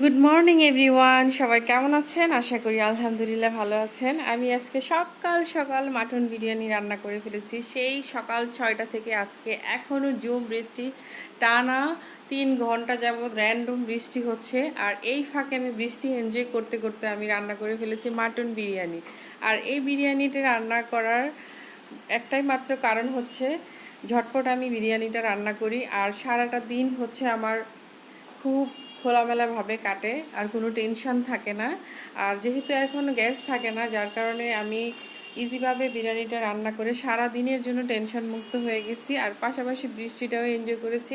Good morning everyone সবাই কেমন আছেন? আশা করি আলহামদুলিল্লাহ ভালো আছেন। আমি আজকে সকাল সকাল মাটন বিরিয়ানি রান্না করে ফেলেছি। সেই সকাল ছয়টা থেকে আজকে এখনও জুম বৃষ্টি। টানা তিন ঘণ্টা যাবৎ র্যান্ডম বৃষ্টি হচ্ছে। আর এই ফাঁকে আমি বৃষ্টি এনজয় করতে করতে আমি রান্না করে ফেলেছি মাটন বিরিয়ানি। আর এই বিরিয়ানিটা রান্না করার একটাই মাত্র কারণ হচ্ছে, ঝটপট আমি বিরিয়ানিটা রান্না করি। আর সারাটা দিন হচ্ছে আমার খুব খোলামেলাভাবে কাটে আর কোনো টেনশন থাকে না। আর যেহেতু এখন গ্যাস থাকে না, যার কারণে আমি ইজিভাবে বিরিয়ানিটা রান্না করে সারা দিনের জন্য টেনশন মুক্ত হয়ে গেছি আর পাশাপাশি বৃষ্টিটাও এনজয় করেছি।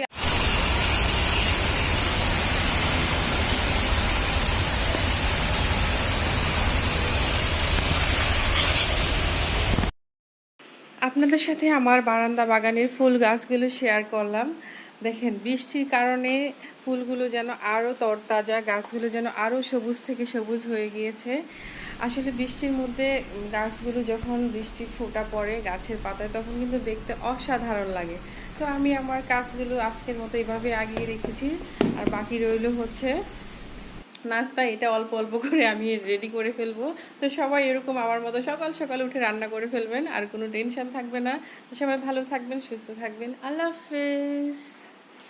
আপনাদের সাথে আমার বারান্দা বাগানের ফুল গাছগুলো শেয়ার করলাম। দেখেন, বৃষ্টির কারণে ফুলগুলো যেন আরও তরতাজা, গাছগুলো যেন আরও সবুজ থেকে সবুজ হয়ে গিয়েছে। আসলে বৃষ্টির মধ্যে গাছগুলো যখন বৃষ্টি ফোঁটা পড়ে গাছের পাতায়, তখন কিন্তু দেখতে অসাধারণ লাগে। তো আমি আমার কাজগুলো আজকের মতো এভাবে আগিয়ে রেখেছি। আর বাকি রইল হচ্ছে নাস্তা, এটা অল্প অল্প করে আমি রেডি করে ফেলব। তো সবাই এরকম আমার মতো সকাল সকাল উঠে রান্না করে ফেলবেন, আর কোনো টেনশন থাকবে না। তো সবাই ভালো থাকবেন, সুস্থ থাকবেন। আল্লাহ হাফেজ।